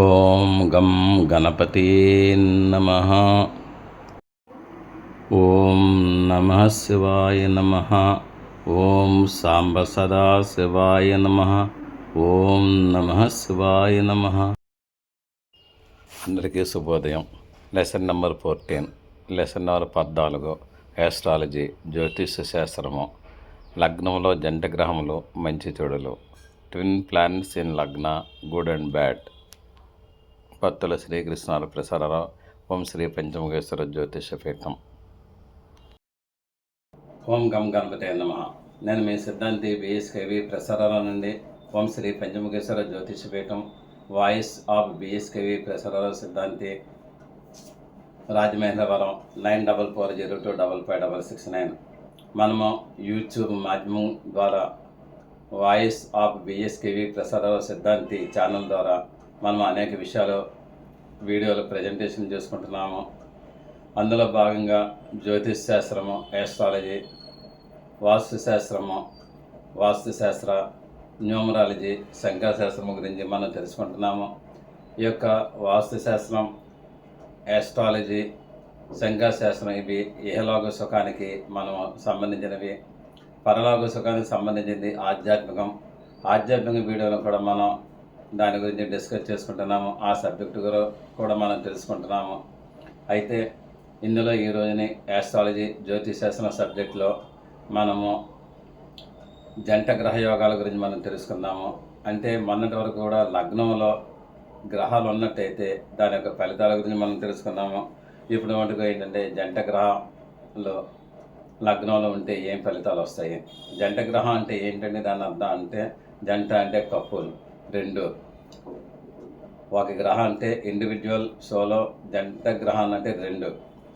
ఓం గం గణపతి నమ. ఓం నమ శివాయ నమ. ఓం సాంబ సదా శివాయ నమ. ఓం నమ శివాయ నమ. అందరికీ శుభోదయం. Lesson number fourteen lesson number పద్నాలుగు ఆస్ట్రాలజీ జ్యోతిష శాస్త్రము. లగ్నంలో జంట గ్రహములు మంచి చెడులు. Twin planets in lagna good and bad. Bhaktula శ్రీకృష్ణాల Prasararao ఓం శ్రీ పంచముఖేశ్వర జ్యోతిష పీఠం. ఓం గం గణపతి నమ. నేను మీ సిద్ధాంతి బిఎస్కేవి ప్రసారాల నుండి ఓం Shri Panchamukheshwara Jyotisha Peetham voice of BSKV ప్రసారాల సిద్ధాంతి Rajamahendravaram nine double four zero two double five double six nine. మనము యూట్యూబ్ మాధ్యమం ద్వారా వాయిస్ ఆఫ్ బిఎస్కేవి ప్రసారాల సిద్ధాంతి ఛానల్ ద్వారా మనం అనేక విషయాలు వీడియోలు ప్రజెంటేషన్ చేసుకుంటున్నాము. అందులో భాగంగా జ్యోతిష్ శాస్త్రము ఆస్ట్రాలజీ వాస్తు శాస్త్రము వాస్తు శాస్త్ర న్యూమరాలజీ శంకరశాస్త్రము గురించి మనం తెలుసుకుంటున్నాము. ఈ యొక్క వాస్తు శాస్త్రం ఆస్ట్రాలజీ సంఖ్యాశాస్త్రం ఇవి ఇహలోక సుఖానికి మనం సంబంధించినవి. పరలోక సుఖానికి సంబంధించింది ఆధ్యాత్మికం. ఆధ్యాత్మిక వీడియోలు కూడా మనం దాని గురించి డిస్కస్ చేసుకుంటున్నాము. ఆ సబ్జెక్టు కూడా మనం తెలుసుకుంటున్నాము. అయితే ఇందులో ఈ రోజుని ఆస్ట్రాలజీ జ్యోతిశాస్త్రం సబ్జెక్టులో మనము జంట గ్రహ యోగాల గురించి మనం తెలుసుకుందాము. అంటే మొన్నటి వరకు కూడా లగ్నంలో గ్రహాలు ఉన్నట్టయితే దాని యొక్క ఫలితాల గురించి మనం తెలుసుకున్నాము ఇప్పుడు మటుకు ఏంటంటే జంట గ్రహంలో లగ్నంలో ఉంటే ఏం ఫలితాలు వస్తాయి? జంట గ్రహం అంటే ఏంటంటే దాని అర్థం అంటే జంట అంటే కప్పులు రెండు. ఒక గ్రహం అంటే ఇండివిజువల్ సోలో జంట గ్రహం అంటే రెండు.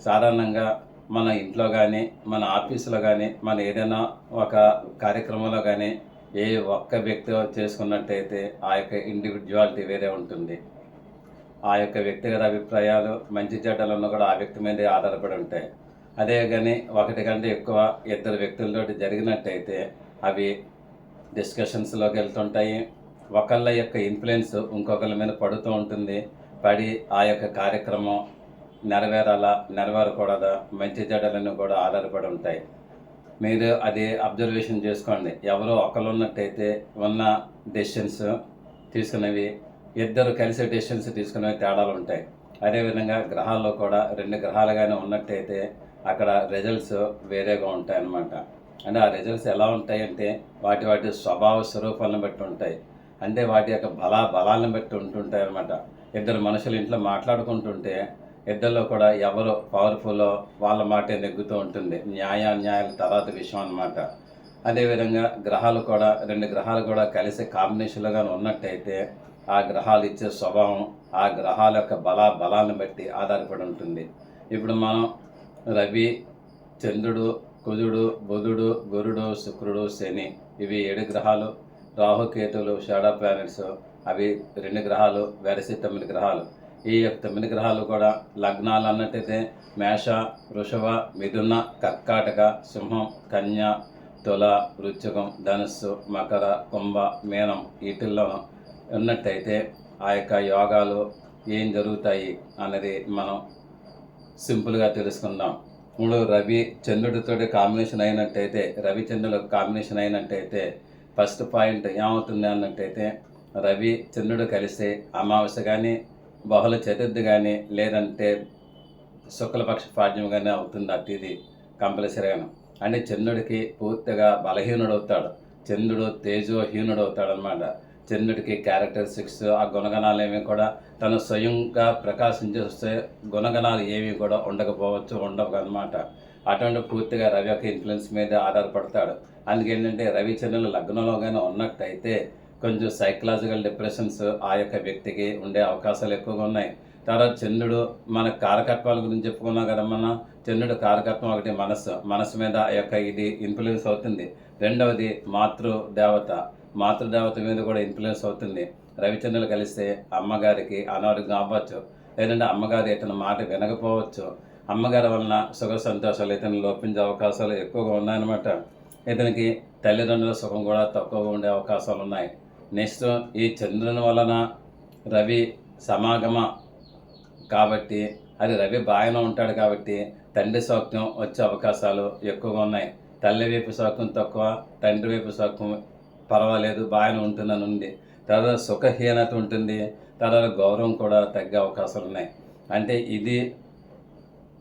సాధారణంగా మన ఇంట్లో కానీ మన ఆఫీసులో కానీ మన ఏదైనా ఒక కార్యక్రమంలో కానీ ఏ ఒక్క వ్యక్తి చేసుకున్నట్టయితే ఆ యొక్క ఇండివిజువాలిటీ వేరే ఉంటుంది. ఆ యొక్క వ్యక్తిగత అభిప్రాయాలు మంచి చెడ్డలను కూడా ఆ వ్యక్తి మీదే ఆధారపడి ఉంటాయి. అదే కానీ ఒకటి కంటే ఎక్కువ ఇద్దరు వ్యక్తులతోటి జరిగినట్టయితే అవి డిస్కషన్స్లోకి వెళ్తుంటాయి ఒకళ్ళ యొక్క ఇన్ఫ్లుయెన్స్ ఇంకొకళ్ళ మీద పడుతూ ఉంటుంది. పడి ఆ యొక్క కార్యక్రమం నెరవేరాలా నెరవేరకూడదా? మంచి చెడ్డలను కూడా ఆధారపడి ఉంటాయి. మీరు అది అబ్జర్వేషన్ చేసుకోండి. ఎవరో ఒకరు ఉన్నట్టయితే ఉన్న డెసిషన్స్ తీసుకునేవి ఇద్దరు కలిసి డెసిషన్స్ తీసుకునేవి తేడాలు ఉంటాయి. అదేవిధంగా గ్రహాల్లో కూడా రెండు గ్రహాలుగానే ఉన్నట్టయితే అక్కడ రిజల్ట్స్ వేరేగా ఉంటాయి అన్నమాట అంటే ఆ రిజల్ట్స్ ఎలా ఉంటాయి అంటే వాటి వాటి స్వభావ స్వరూపాలను బట్టి ఉంటాయి. అంటే వాటి యొక్క బల బలాలను బట్టి ఉంటుంటాయి అనమాట ఇద్దరు మనుషులు ఇంట్లో మాట్లాడుకుంటుంటే ఇద్దరిలో కూడా ఎవరు పవర్ఫుల్లో వాళ్ళ మాటే నెగ్గుతూ ఉంటుంది. న్యాయ అన్యాయాల తర్వాత విషయం అన్నమాట. అదేవిధంగా గ్రహాలు కూడా రెండు గ్రహాలు కూడా కలిసి కాంబినేషన్లుగా ఉన్నట్టయితే ఆ గ్రహాలు ఇచ్చే స్వభావం ఆ గ్రహాల యొక్క బల బలాలను బట్టి ఆధారపడి ఉంటుంది. ఇప్పుడు మనం రవి చంద్రుడు కుజుడు బుధుడు గురుడు శుక్రుడు శని ఇవి ఏడు గ్రహాలు రాహుకేతులు షాడా ప్లానెట్స్ అవి రెండు గ్రహాలు వెరసి తొమ్మిది గ్రహాలు. ఈ యొక్క తొమ్మిది గ్రహాలు కూడా లగ్నాలు అన్నట్టయితే మేష వృషభ మిథున కర్కాటక సింహం కన్య తుల వృచ్చికం ధనుస్సు మకర కుంభ మీనం వీటిల్లో ఉన్నట్టయితే ఆ యొక్క యోగాలు ఏం జరుగుతాయి అన్నది మనం సింపుల్గా తెలుసుకుందాం. ఇప్పుడు రవి చంద్రుడితో కాంబినేషన్ అయినట్టయితే రవి చంద్రుడు కాంబినేషన్ అయినట్టయితే ఫస్ట్ పాయింట్ ఏమవుతుంది అన్నట్టయితే రవి చంద్రుడు కలిసి అమావాస్య కానీ బహుళ చతుర్థి కానీ లేదంటే శుక్లపక్ష పాడ్యం కానీ అవుతుంది అటు ఇది కంపల్సరీగాను అంటే చంద్రుడికి పూర్తిగా బలహీనుడు అవుతాడు చంద్రుడు తేజోహీనుడు అవుతాడు అనమాట చంద్రుడికి క్యారెక్టరిస్టిక్స్ ఆ గుణగణాలు ఏమి కూడా తను స్వయంగా ప్రకాశించే గుణగణాలు ఏవి కూడా ఉండకపోవచ్చు ఉండవు అనమాట అటువంటి పూర్తిగా రవి యొక్క ఇన్ఫ్లుయెన్స్ మీద ఆధారపడతాడు. అందుకేంటంటే ఏంటంటే రవిచంద్రులు లగ్నంలో కానీ ఉన్నట్టయితే కొంచెం సైకలాజికల్ డిప్రెషన్స్ ఆ యొక్క వ్యక్తికి ఉండే అవకాశాలు ఎక్కువగా ఉన్నాయి. తర్వాత చంద్రుడు మన కారకత్వాల గురించి చెప్పుకున్నాం కదా మన చంద్రుడు కారకత్వం ఒకటి మనస్సు. మనస్సు మీద ఆ యొక్క ఇది ఇన్ఫ్లుయెన్స్ అవుతుంది. రెండవది మాతృ దేవత. మాతృదేవత మీద కూడా ఇన్ఫ్లుయెన్స్ అవుతుంది. రవిచంద్రులు కలిస్తే అమ్మగారికి అనారోగ్యం అవ్వచ్చు. లేదంటే అమ్మగారు ఇతని మాట వినకపోవచ్చు. అమ్మగారి వలన సుఖ సంతోషాలు ఇతను లోపించే అవకాశాలు ఎక్కువగా ఉన్నాయన్నమాట. ఇతనికి తల్లిదండ్రుల సుఖం కూడా తక్కువగా ఉండే అవకాశాలు ఉన్నాయి. నెక్స్ట్ ఈ చంద్రుని వలన రవి సమాగమ కాబట్టి అది రవి బాగానే ఉంటాడు కాబట్టి తండ్రి సౌఖ్యం వచ్చే అవకాశాలు ఎక్కువగా ఉన్నాయి. తల్లి వైపు సౌఖ్యం తక్కువ తండ్రి వైపు సౌఖ్యం పర్వాలేదు బాగానే ఉంటుందని ఉంది. తర్వాత సుఖహీనత ఉంటుంది తర్వాత గౌరవం కూడా తగ్గే అవకాశాలు ఉన్నాయి. అంటే ఇది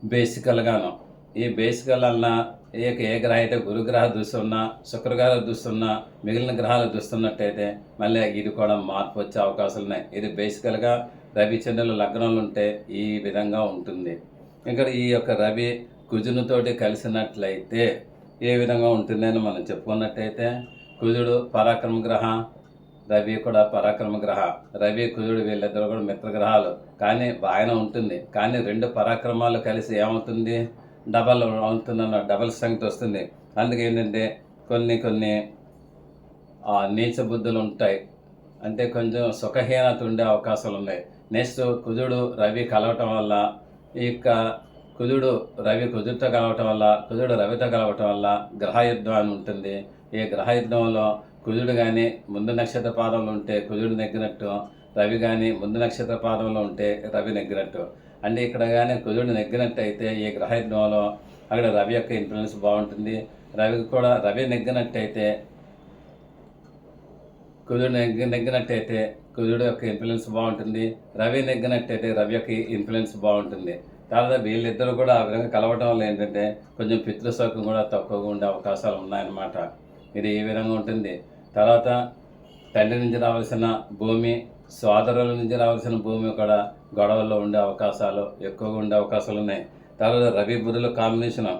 బేసికల్గాను. ఈ బేసికల్ అన్న ఏ ఏ గ్రహం అయితే గురుగ్రహ దుస్తున్నా శుక్రగ్రహ దుస్తున్నా మిగిలిన గ్రహాలు దృష్టిన్నట్టయితే మళ్ళీ ఇది కూడా మార్పు వచ్చే అవకాశాలు ఉన్నాయి. ఇది బేసికల్గా రవి చంద్రుల లగ్నంలో ఉంటే ఈ విధంగా ఉంటుంది. ఇక్కడ ఈ యొక్క రవి కుజునితోటి కలిసినట్లయితే ఏ విధంగా ఉంటుందని మనం చెప్పుకున్నట్టయితే కుజుడు పరాక్రమ గ్రహ రవి కూడా పరాక్రమ గ్రహ. రవి కుజుడు వీళ్ళిద్దరు కూడా మిత్రగ్రహాలు. కానీ బాగానే ఉంటుంది. కానీ రెండు పరాక్రమాలు కలిసి ఏమవుతుంది? డబల్ అవుతుందన్న డబల్ స్ట్రెంగ్త్ వస్తుంది. అందుకే ఏంటంటే కొన్ని కొన్ని నీచ బుద్ధులు ఉంటాయి. అంటే కొంచెం సుఖహీనత ఉండే అవకాశాలు ఉన్నాయి. నెక్స్ట్ కుజుడు రవి కలవటం వల్ల ఈ యొక్క కుజుడు రవి కుజుడితో కలవటం వల్ల కుజుడు రవితో కలవటం వల్ల గ్రహయుద్ధం అని ఉంటుంది. ఈ గ్రహయుద్ధంలో కుజుడు కానీ ముందు నక్షత్ర పాదంలో ఉంటే కుజుడు నెగ్గినట్టు రవి కానీ ముందు నక్షత్ర పాదంలో ఉంటే రవి నెగ్గినట్టు. అంటే ఇక్కడ కానీ కుజుడిని నెగ్గినట్టయితే ఈ గ్రహయుద్ధంలో అక్కడ రవి యొక్క ఇన్ఫ్లుయెన్స్ బాగుంటుంది. రవి కూడా రవి నెగ్గినట్టయితే కుజుడు నెగ్గి నెగ్గినట్టయితే కుజుడు యొక్క ఇన్ఫ్లుయెన్స్ బాగుంటుంది. రవి నెగ్గినట్టయితే రవి యొక్క ఇన్ఫ్లుయెన్స్ బాగుంటుంది. తర్వాత వీళ్ళిద్దరూ కూడా ఆ విధంగా కలవటం వల్ల ఏంటంటే కొంచెం పితృశోకం కూడా తక్కువగా ఉండే అవకాశాలు ఉన్నాయన్నమాట. ఇది ఈ విధంగా ఉంటుంది. తర్వాత తండ్రి నుంచి రావాల్సిన భూమి సోదరుల నుంచి రావాల్సిన భూమి కూడా గొడవల్లో ఉండే అవకాశాలు ఎక్కువగా ఉండే అవకాశాలు ఉన్నాయి. తర్వాత రవి బుధుల కాంబినేషన్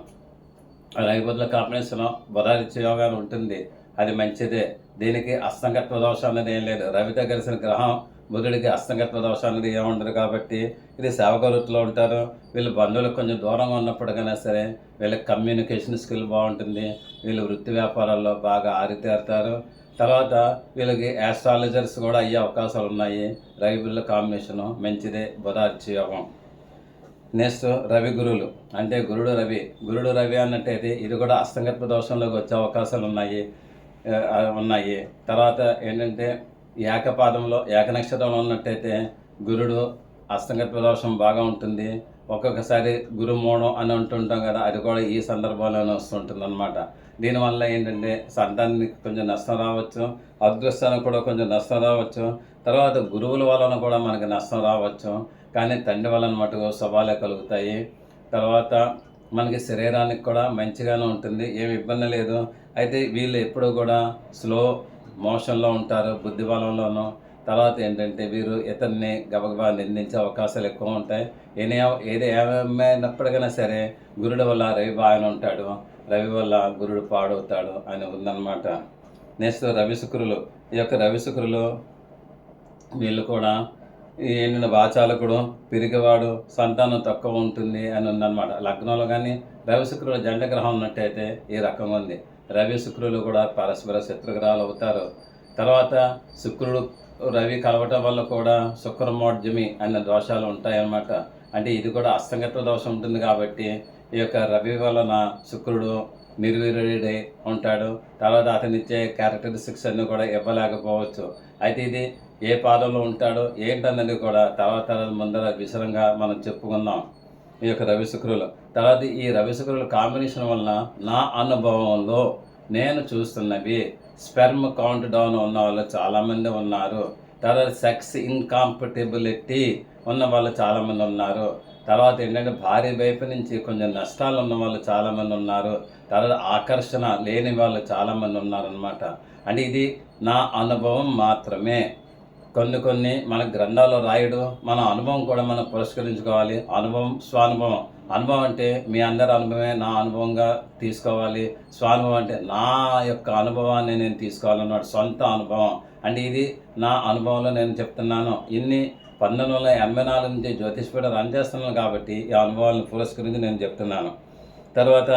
రవి బుధుల కాంబినేషన్ బుధాదిత్య యోగాన్ని ఉంటుంది. అది మంచిదే. దీనికి అస్తంగత్వ దోషం అనేది ఏం లేదు. రవితో కలిసిన గ్రహం బుధుడికి అస్తంగత్వ దోషం అనేది ఏముండదు కాబట్టి ఇది సేవకరుట్లో ఉంటారు. వీళ్ళు బంధువులకు కొంచెం దూరంగా ఉన్నప్పటికైనా సరే వీళ్ళకి కమ్యూనికేషన్ స్కిల్ బాగుంటుంది. వీళ్ళు వృత్తి వ్యాపారాల్లో బాగా ఆరితేరుతారు. తర్వాత వీళ్ళకి యాస్ట్రాలజర్స్ కూడా అయ్యే అవకాశాలు ఉన్నాయి. రవి బుధుల కాంబినేషను మంచిదే బుధార్చి యోగం నెక్స్ట్ రవి గురువులు. అంటే గురుడు రవి. గురుడు రవి అన్నట్టయితే ఇది కూడా అస్తంగత్వ దోషంలోకి వచ్చే అవకాశాలు ఉన్నాయి. ఉన్నాయి. తర్వాత ఏంటంటే ఏకపాదంలో ఏకనక్షత్రంలో ఉన్నట్టయితే గురుడు అస్తంగత్వ దోషం బాగా ఉంటుంది. ఒక్కొక్కసారి గురుమోడం అని అంటుంటాం కదా అది కూడా ఈ సందర్భంలోనే వస్తుంటుంది అనమాట దీనివల్ల ఏంటంటే సంతానానికి కొంచెం నష్టం రావచ్చు అదృష్టానికి కూడా కొంచెం నష్టం రావచ్చు. తర్వాత గురువుల వలన కూడా మనకి నష్టం రావచ్చు. కానీ తండ్రి వలన మటుకు శుభాలే కలుగుతాయి. తర్వాత మనకి శరీరానికి కూడా మంచిగానే ఉంటుంది ఏమి ఇబ్బంది లేదు. అయితే వీళ్ళు ఎప్పుడూ కూడా స్లో మోషన్లో ఉంటారు బుద్ధి బలంలోనూ. తర్వాత ఏంటంటే వీరు ఇతన్ని గబగబా నిందించే అవకాశాలు ఎక్కువ ఉంటాయి. ఏనే ఏది ఏమైనప్పటికైనా సరే గురుడు వల్ల రవి బాగానే ఉంటాడు. రవి వల్ల గురుడు పాడవుతాడు అని ఉందన్నమాట. నెక్స్ట్ రవి శుక్రులు. ఈ యొక్క రవి శుక్రులు వీళ్ళు కూడా ఏంటంటే వాచాలకుడు పిరిగివాడు సంతానం తక్కువ ఉంటుంది అని ఉందన్నమాట. లగ్నంలో కానీ రవి శుక్రులు జంట గ్రహం ఉన్నట్టయితే ఈ రకంగా ఉంది. రవి శుక్రులు కూడా పరస్పర శత్రుగ్రహాలు అవుతారు. తర్వాత శుక్రుడు రవి కలవటం వల్ల కూడా శుక్రమోడ్జమి అనే దోషాలు ఉంటాయన్నమాట. అంటే ఇది కూడా అస్తంగత్వ దోషం ఉంటుంది కాబట్టి ఈ యొక్క రవి వలన శుక్రుడు నిర్వీర్యుడై ఉంటాడు. తర్వాత అతని ఇచ్చే క్యారెక్టరిస్టిక్స్ అన్ని కూడా ఇవ్వలేకపోవచ్చు. అయితే ఇది ఏ పాదంలో ఉంటాడో ఏంటన్నది కూడా తర్వాత ముందర విశరంగా మనం చెప్పుకుందాం. ఈ యొక్క రవి శుక్రులు. తర్వాత ఈ రవి శుక్రుల కాంబినేషన్ వలన నా అనుభవంలో నేను చూస్తున్నవి స్పెర్మ్ కౌంట్ డౌన్ ఉన్న వాళ్ళు చాలామంది ఉన్నారు. తర్వాత సెక్స్ ఇన్కాంపటబిలిటీ ఉన్న వాళ్ళు చాలామంది ఉన్నారు. తర్వాత ఏంటంటే భార్య వైపు నుంచి కొంచెం నష్టాలు ఉన్న వాళ్ళు చాలామంది ఉన్నారు. తర్వాత ఆకర్షణ లేని వాళ్ళు చాలామంది ఉన్నారనమాట అంటే ఇది నా అనుభవం మాత్రమే. కొన్ని కొన్ని మన గ్రంథాల్లో రాయడు మన అనుభవం కూడా మనం పురస్కరించుకోవాలి. అనుభవం స్వానుభవం. అనుభవం అంటే మీ అందరి అనుభవమే నా అనుభవంగా తీసుకోవాలి. స్వానుభవం అంటే నా యొక్క అనుభవాన్ని నేను తీసుకోవాలన్నమాట. సొంత అనుభవం. అంటే ఇది నా అనుభవంలో నేను చెప్తున్నాను. ఇన్ని పంతొమ్మిది వందల ఎనభై నాలుగు నుంచి జ్యోతిష్పీఠ రన్ చేస్తున్నాను కాబట్టి ఈ అనుభవాలను పురస్కరించి నేను చెప్తున్నాను. తర్వాత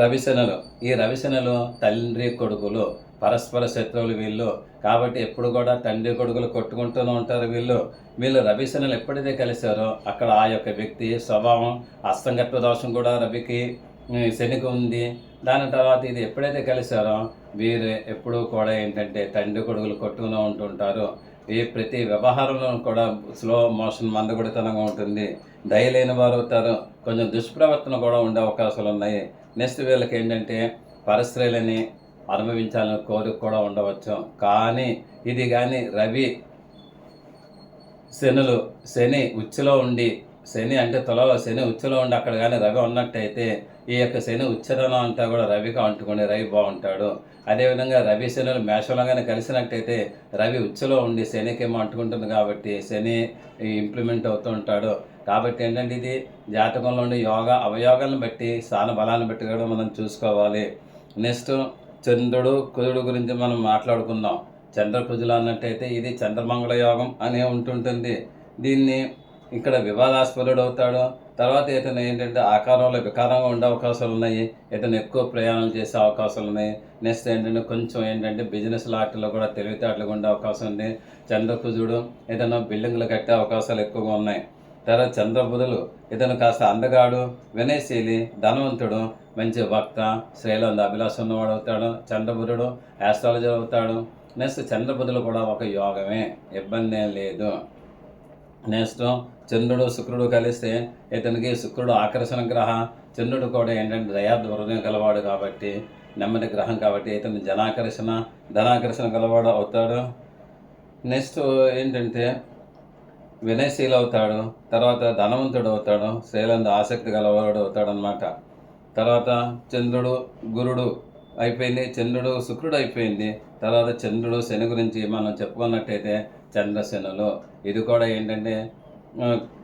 రవిశనులు. ఈ రవిశనులు తండ్రి కొడుకులు పరస్పర శత్రువులు వీళ్ళు. కాబట్టి ఎప్పుడు కూడా తండ్రి కొడుకులు కొట్టుకుంటూనే ఉంటారు వీళ్ళు. వీళ్ళు రవిశనులు ఎప్పుడైతే కలిశారో అక్కడ ఆ యొక్క వ్యక్తి స్వభావం అస్తంగత్వ దోషం కూడా రవికి శనికి ఉంది. దాని తర్వాత ఇది ఎప్పుడైతే కలిశారో వీరు ఎప్పుడూ కూడా ఏంటంటే తండ్రి కొడుకులు కొట్టుకునే ఉంటుంటారు. ఈ ప్రతి వ్యవహారంలో కూడా స్లో మోషన్ మందగుడితనంగా ఉంటుంది. దయలేని వారు అవుతారు. కొంచెం దుష్ప్రవర్తన కూడా ఉండే అవకాశాలు ఉన్నాయి. నెక్స్ట్ వీళ్ళకి ఏంటంటే పరిశ్రమలని అనుభవించాలని కోరిక కూడా ఉండవచ్చు. కానీ ఇది కానీ రవి శనులు శని ఉచ్చులో ఉండి శని అంటే తొలలో శని ఉచ్చులో ఉండి అక్కడ కానీ రవి ఉన్నట్టయితే ఈ యొక్క శని ఉచ్చరణ అంతా కూడా రవిగా అంటుకుని రవి బాగుంటాడు. అదేవిధంగా రవి శనులు మేషంలో కలిసినట్టయితే రవి ఉచ్చలో ఉండి శనికేమో అంటుకుంటుంది కాబట్టి శని ఇంప్లిమెంట్ అవుతూ ఉంటాడు. కాబట్టి ఏంటంటే ఇది జాతకంలో ఉండే యోగా అవయోగాలను బట్టి స్థాన బలాన్ని బట్టి కూడా మనం చూసుకోవాలి. నెక్స్ట్ చంద్రుడు కుజుడు గురించి మనం మాట్లాడుకుందాం. చంద్ర కుజులు అన్నట్టయితే ఇది చంద్రమంగళ యోగం అనే ఉంటుంటుంది. దీన్ని ఇక్కడ వివాదాస్పదుడు అవుతాడు తర్వాత ఇతను ఏంటంటే ఆకారంలో వికారంగా ఉండే అవకాశాలు ఉన్నాయి. ఇతను ఎక్కువ ప్రయాణాలు చేసే అవకాశాలు ఉన్నాయి. నెక్స్ట్ ఏంటంటే కొంచెం ఏంటంటే బిజినెస్ లాట్లో కూడా తెలివితేటలుగా ఉండే అవకాశం ఉంది చంద్రకుజుడు ఇతను బిల్డింగ్లు కట్టే అవకాశాలు ఎక్కువగా ఉన్నాయి. తర్వాత చంద్రబుధులు ఇతను కాస్త అందగాడు వినయశీలి ధనవంతుడు మంచి వక్త శ్రేలంద అభిలాష ఉన్నవాడు అవుతాడు చంద్రబుధుడు ఆస్ట్రాలజీ అవుతాడు. నెక్స్ట్ చంద్రబుధులు కూడా ఒక యోగమే ఇబ్బంది ఏం లేదు. నెక్స్ట్ చంద్రుడు శుక్రుడు కలిస్తే ఇతనికి శుక్రుడు ఆకర్షణ గ్రహ చంద్రుడు కూడా ఏంటంటే దయాధోరణి గలవాడు కాబట్టి నెమ్మది గ్రహం కాబట్టి ఇతను జనాకర్షణ ధనాకర్షణ గలవాడు అవుతాడు. నెక్స్ట్ ఏంటంటే వినయశీల అవుతాడు తర్వాత ధనవంతుడు అవుతాడు శ్రీలంద ఆసక్తి గలవాడు అవుతాడు అనమాట తర్వాత చంద్రుడు గురుడు అయిపోయింది చంద్రుడు శుక్రుడు అయిపోయింది. తర్వాత చంద్రుడు శని గురించి మనం చెప్పుకున్నట్టయితే చంద్రశనులు ఇది కూడా ఏంటంటే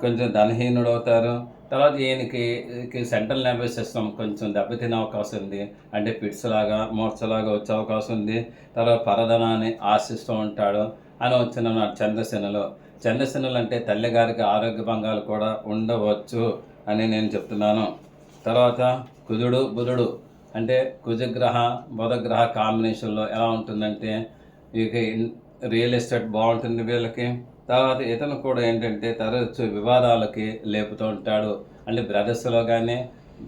కొంచెం ధనహీనుడు అవుతారు తర్వాత ఈయనకి సెంట్రల్ నర్వస్ సిస్టమ్ కొంచెం దెబ్బతినే అవకాశం ఉంది. అంటే పిట్స్ లాగా మూర్చలాగా వచ్చే అవకాశం ఉంది. తర్వాత పరధనాన్ని ఆశిస్తూ ఉంటాడు. అని వచ్చిన చంద్రసేనలో. చంద్రసేనలు అంటే తల్లిగారికి ఆరోగ్య భంగాలు కూడా ఉండవచ్చు అని నేను చెప్తున్నాను. తర్వాత కుజుడు బుధుడు. అంటే కుజగ్రహ బుధగ్రహ కాంబినేషన్లో ఎలా ఉంటుందంటే ఇక రియల్ ఎస్టేట్ బాగుంటుంది వీళ్ళకి. తర్వాత ఇతను కూడా ఏంటంటే తరచు వివాదాలకి లేపుతూ ఉంటాడు. అంటే బ్రదర్స్లో కానీ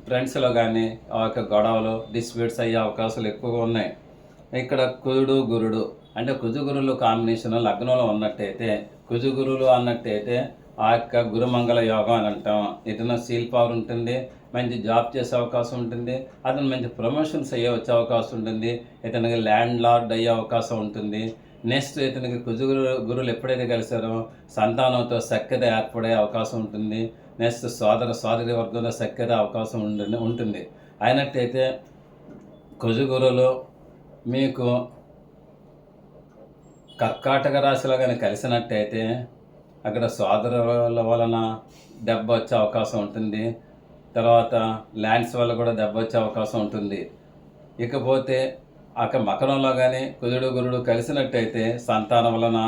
ఫ్రెండ్స్లో కానీ ఆ యొక్క గొడవలు డిస్ప్యూట్స్ అయ్యే అవకాశాలు ఎక్కువగా ఉన్నాయి. ఇక్కడ కుజుడు గురుడు. అంటే కుజుగురులు కాంబినేషన్ లగ్నంలో ఉన్నట్టయితే కుజుగురులు అన్నట్టయితే ఆ యొక్క గురుమంగళ యోగం అని అంటాం. ఇతను సీల్ పవర్ ఉంటుంది మంచి జాబ్ చేసే అవకాశం ఉంటుంది అతను మంచి ప్రమోషన్స్ అయ్యే వచ్చే అవకాశం ఉంటుంది ఇతనికి ల్యాండ్ లార్డ్ అయ్యే అవకాశం ఉంటుంది. నెక్స్ట్ ఇతనికి కుజుగురు గురువులు ఎప్పుడైతే కలిసారో సంతానంతో సఖ్యత ఏర్పడే అవకాశం ఉంటుంది. నెక్స్ట్ సోదర సోదరి వర్గంలో సఖ్యత అవకాశం ఉంటుంది ఉంటుంది. అయినట్టయితే కుజుగురులు మీకు కర్కాటక రాశిలో కానీ కలిసినట్టయితే అక్కడ సోదరుల వలన దెబ్బ వచ్చే అవకాశం ఉంటుంది. తర్వాత ల్యాండ్స్ వల్ల కూడా దెబ్బ వచ్చే అవకాశం ఉంటుంది. ఇకపోతే అక్కడ మకరంలో కానీ కుజుడు గురుడు కలిసినట్టయితే సంతానం వలన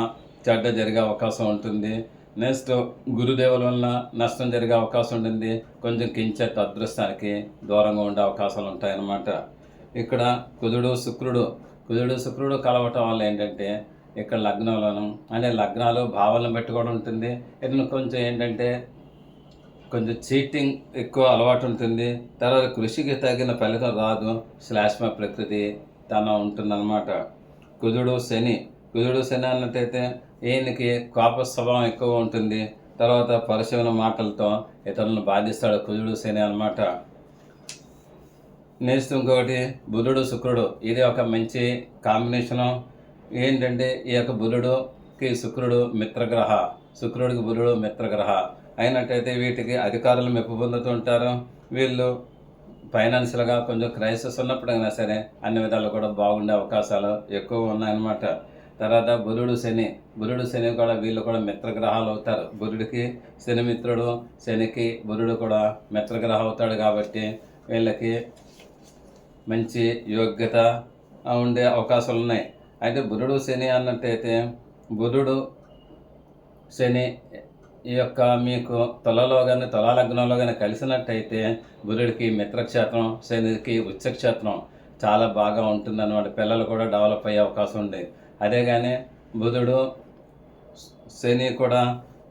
చెడ్డ జరిగే అవకాశం ఉంటుంది. నెక్స్ట్ గురుదేవుల వలన నష్టం జరిగే అవకాశం ఉంటుంది. కొంచెం కించెత్ అదృష్టానికి దూరంగా ఉండే అవకాశాలు ఉంటాయన్నమాట. ఇక్కడ కుజుడు శుక్రుడు కుజుడు శుక్రుడు కలవటం వల్ల ఏంటంటే ఇక్కడ లగ్నంలోను అంటే లగ్నాలు భావాలను బట్టి కూడా ఉంటుంది. ఇతను కొంచెం ఏంటంటే కొంచెం చీటింగ్ ఎక్కువ అలవాటు ఉంటుంది. తర్వాత కృషికి తగిన ఫలితం రాదు. శ్లాష్మ ప్రకృతి తన ఉంటుందన్నమాట. కుజుడు శని. కుజుడు శని అన్నట్టయితే ఈయనకి కోప స్వభావం ఎక్కువ ఉంటుంది. తర్వాత పరిశీలన మాటలతో ఇతరులను బాధిస్తాడు కుజుడు శని అన్నమాట. నెక్స్ట్ ఇంకొకటి బుధుడు శుక్రుడు. ఇది ఒక మంచి కాంబినేషను ఏంటంటే ఈ యొక్క బుధుడుకి శుక్రుడు మిత్రగ్రహ. శుక్రుడికి బుధుడు మిత్రగ్రహ. అయినట్టయితే వీటికి అధికారులు మెప్పు పొందుతుంటారు వీళ్ళు ఫైనాన్షియల్గా కొంచెం క్రైసిస్ ఉన్నప్పుడైనా సరే అన్ని విధాలు కూడా బాగుండే అవకాశాలు ఎక్కువ ఉన్నాయన్నమాట. తర్వాత బుధుడు శని బుధుడు శని కూడా వీళ్ళు కూడా మిత్రగ్రహాలు అవుతారు. బుధుడికి శని మిత్రుడు శనికి బుధుడు కూడా మిత్రగ్రహం అవుతాడు కాబట్టి వీళ్ళకి మంచి యోగ్యత ఉండే అవకాశాలు ఉన్నాయి. అయితే బుధుడు శని అన్నట్టయితే బుధుడు శని ఈ యొక్క మీకు తులలో కానీ తులా లగ్నంలో కానీ కలిసినట్టయితే బుధుడికి మిత్రక్షేత్రం శనికి ఉచ్చక్షేత్రం చాలా బాగా ఉంటుంది అన్నమాట పిల్లలు కూడా డెవలప్ అయ్యే అవకాశం ఉంది. అదే కానీ బుధుడు శని కూడా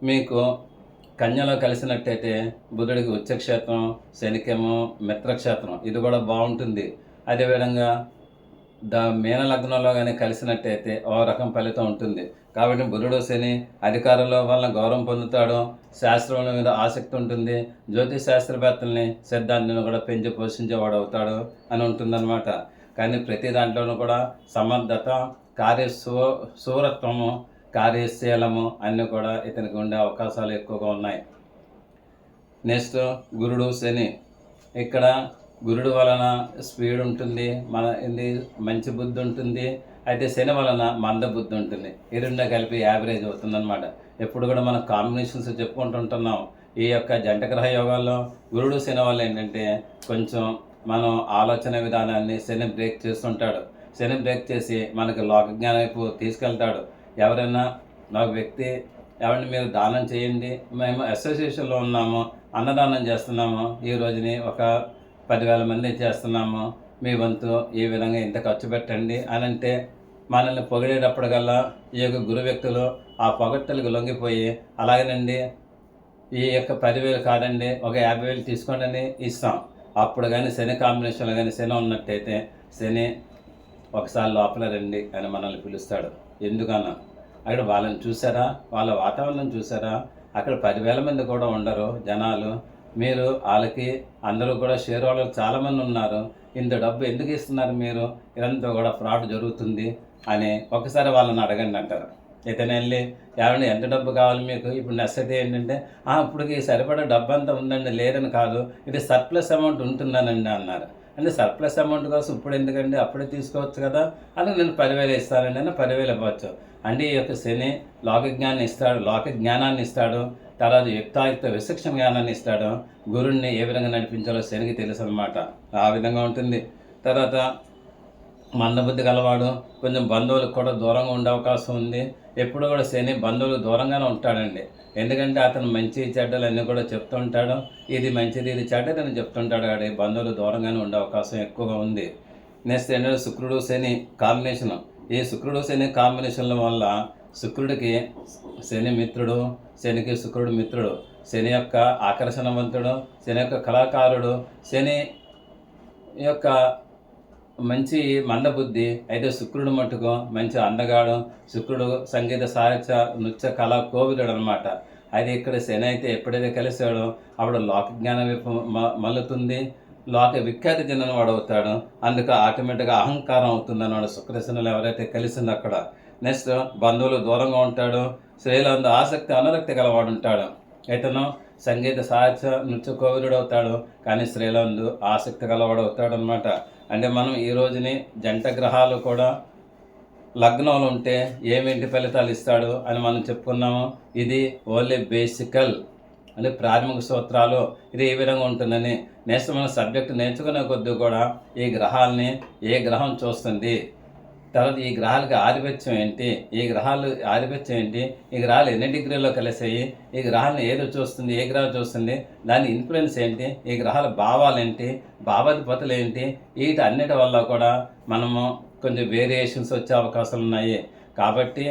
మీకు కన్యలో కలిసినట్టయితే బుధుడికి ఉచ్చక్షేత్రం శనికేమో మిత్రక్షేత్రం. ఇది కూడా బాగుంటుంది. అదేవిధంగా దా మీన లగ్నంలో కానీ కలిసినట్టయితే ఓ రకం ఫలితం ఉంటుంది. కాబట్టి బుధుడు శని అధికారుల వల్ల గౌరవం పొందుతాడు. శాస్త్రం మీద ఆసక్తి ఉంటుంది. జ్యోతిష్ శాస్త్రవేత్తల్ని సిద్ధాంతిని కూడా పెంచి పోషించేవాడు అవుతాడు అని ఉంటుందన్నమాట. కానీ ప్రతి దాంట్లోనూ కూడా సమర్థత కార్య శూరత్వము కార్యశీలము అన్నీ కూడా ఇతనికి ఉండే అవకాశాలు ఎక్కువగా ఉన్నాయి. నెక్స్ట్ గురుడు శని. ఇక్కడ గురుడు వలన స్పీడ్ ఉంటుంది మన ఇది మంచి బుద్ధి ఉంటుంది అయితే శని వలన మంద బుద్ధి ఉంటుంది. ఈ రెండు కలిపి యావరేజ్ అవుతుందన్నమాట. ఎప్పుడు కూడా మనం కాంబినేషన్స్ చెప్పుకుంటుంటున్నాం. ఈ యొక్క జంట గ్రహ యోగాల్లో గురుడు శని వల్ల ఏంటంటే కొంచెం మనం ఆలోచన విధానాన్ని శని బ్రేక్ చేస్తుంటాడు. శని బ్రేక్ చేసి మనకి లోకజ్ఞానం వైపు తీసుకెళ్తాడు. ఎవరైనా ఒక వ్యక్తి ఎవరిని మీరు దానం చేయండి మేము అసోసియేషన్లో ఉన్నాము అన్నదానం చేస్తున్నాము ఈ రోజుని ఒక పదివేల మంది చేస్తున్నాము. మీ వంతు ఈ విధంగా ఇంత ఖర్చు పెట్టండి అని అంటే మనల్ని పొగిడేటప్పటికల్లా ఈ యొక్క గురు వ్యక్తులు ఆ పొగట్టలకు లొంగిపోయి అలాగేనండి ఈ యొక్క పదివేలు కాదండి ఒక యాభై వేలు తీసుకోండి అని ఇస్తాం. అప్పుడు కానీ శని కాంబినేషన్లో కానీ శని ఉన్నట్టయితే శని ఒకసారి లోపల రండి అని మనల్ని పిలుస్తాడు. ఎందుకన్నా? అక్కడ వాళ్ళని చూసారా? వాళ్ళ వాతావరణం చూసారా? అక్కడ పదివేల మంది కూడా ఉండరు జనాలు. మీరు వాళ్ళకి అందరూ కూడా షేర్ వాళ్ళు చాలామంది ఉన్నారు. ఇంత డబ్బు ఎందుకు ఇస్తున్నారు మీరు? ఇదంతా కూడా ఫ్రాడ్ జరుగుతుంది అని ఒకసారి వాళ్ళని అడగండి అంటారు. ఇతను వెళ్ళి ఎవరైనా ఎంత డబ్బు కావాలి మీకు? ఇప్పుడు నెసటీ ఏంటంటే ఇప్పటికి సరిపడా డబ్బు అంతా ఉందండి లేదని కాదు. ఇది సర్ప్లస్ అమౌంట్ ఉంటుందనండి అన్నారు. అంటే సర్ప్లస్ అమౌంట్ కోసం ఇప్పుడు ఎందుకండి? అప్పుడే తీసుకోవచ్చు కదా? అని నేను పదివేలు ఇస్తానండి అని పదివేలు ఇవ్వచ్చు. అంటే ఈ యొక్క శని లోక జ్ఞానం ఇస్తాడు లోక జ్ఞానాన్ని ఇస్తాడు. తర్వాత యుక్తాయుక్త విశిక్షణ జ్ఞానాన్ని ఇస్తాడు గురుణ్ణి ఏ విధంగా నడిపించాలో శనికి తెలుసు అనమాట ఆ విధంగా ఉంటుంది. తర్వాత మందబుద్ధి గలవాడు కొంచెం బంధువులకు కూడా దూరంగా ఉండే అవకాశం ఉంది. ఎప్పుడు కూడా శని బంధువులకు దూరంగానే ఉంటాడండి. ఎందుకంటే అతను మంచి చెడ్డలు అన్నీ కూడా చెప్తూ ఉంటాడు. ఇది మంచిది ఇది చెడ్డదని చెప్తుంటాడు కానీ బంధువులు దూరంగానే ఉండే అవకాశం ఎక్కువగా ఉంది. నెక్స్ట్ ఏంటంటే శుక్రుడు శని కాంబినేషన్ ఈ శుక్రుడు శని కాంబినేషన్ల వల్ల శుక్రుడికి శని మిత్రుడు శనికి శుక్రుడు మిత్రుడు. శని యొక్క ఆకర్షణవంతుడు శని యొక్క కళాకారుడు శని యొక్క మంచి మందబుద్ధి అయితే శుక్రుడు మటుకు మంచి అందగాడు. శుక్రుడు సంగీత సాహిత్య నృత్య కళా కోవిదుడు అనమాట అయితే ఇక్కడ శని అయితే ఎప్పుడైతే కలిశాడో అప్పుడు లోక జ్ఞానం వైపు మల్లుతుంది లోక విఖ్యాతి చెందిన వాడు అవుతాడు. అందుకు ఆటోమేటిక్గా అహంకారం అవుతుంది అన్నాడు శుక్రశనులు ఎవరైతే కలిసిందో అక్కడ నెక్స్ట్ బంధువులు దూరంగా ఉంటాడు. స్త్రీలందు ఆసక్తి అనురక్తి గలవాడు ఉంటాడు. ఇతను సంగీత సాహిత్య నృత్య కోవిదుడు అవుతాడు కానీ స్త్రీలందు ఆసక్తి గలవాడు అవుతాడు అనమాట అంటే మనం ఈ రోజుని జంట గ్రహాలు కూడా లగ్నంలో ఉంటే ఏమేంటి ఫలితాలు ఇస్తాడు అని మనం చెప్పుకున్నాము. ఇది ఓన్లీ బేసికల్ అంటే ప్రాథమిక సూత్రాలు. ఇది ఏ విధంగా ఉంటుందని నెక్స్ట్ మన సబ్జెక్ట్ నేర్చుకునే కొద్దీ కూడా ఈ గ్రహాలని ఏ గ్రహం చూస్తుంది? తర్వాత ఈ గ్రహాలకు ఆధిపత్యం ఏంటి? ఈ గ్రహాలు ఆధిపత్యం ఏంటి? ఈ గ్రహాలు ఎన్ని డిగ్రీల్లో కలిసాయి? ఈ గ్రహాలను ఏదో చూస్తుంది? ఏ గ్రహం చూస్తుంది? దాని ఇన్ఫ్లుయెన్స్ ఏంటి? ఈ గ్రహాల భావాలు ఏంటి? భావాధిపతులు ఏంటి? వీటి అన్నిటి వల్ల కూడా మనము కొంచెం వేరియేషన్స్ వచ్చే అవకాశాలు ఉన్నాయి. కాబట్టి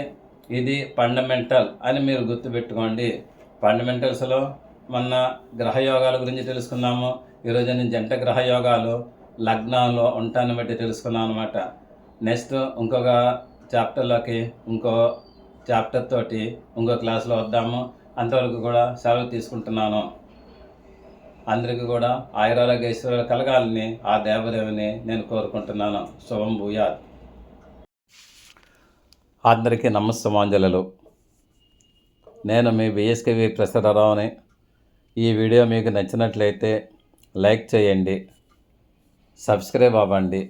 ఇది ఫండమెంటల్ అని మీరు గుర్తుపెట్టుకోండి. ఫండమెంటల్స్లో మొన్న గ్రహయోగాల గురించి తెలుసుకున్నాము ఈరోజు నేను జంట గ్రహయోగాలు లగ్నంలో ఉంటాను బట్టి తెలుసుకున్నాను అనమాట నెక్స్ట్ ఇంకొక చాప్టర్లోకి ఇంకో చాప్టర్ తోటి ఇంకో క్లాస్లో వద్దాము. అంతవరకు కూడా సెలవు తీసుకుంటున్నాను. అందరికీ కూడా ఆయురారోగ్య కలగాలని ఆ దేవదేవిని నేను కోరుకుంటున్నాను. శుభం భూయాత్. అందరికీ నమస్తమాంజలు నేను మీ బిఎస్కేవి ప్రసరరావుని ఈ వీడియో మీకు నచ్చినట్లయితే లైక్ చేయండి. సబ్స్క్రైబ్ అవ్వండి.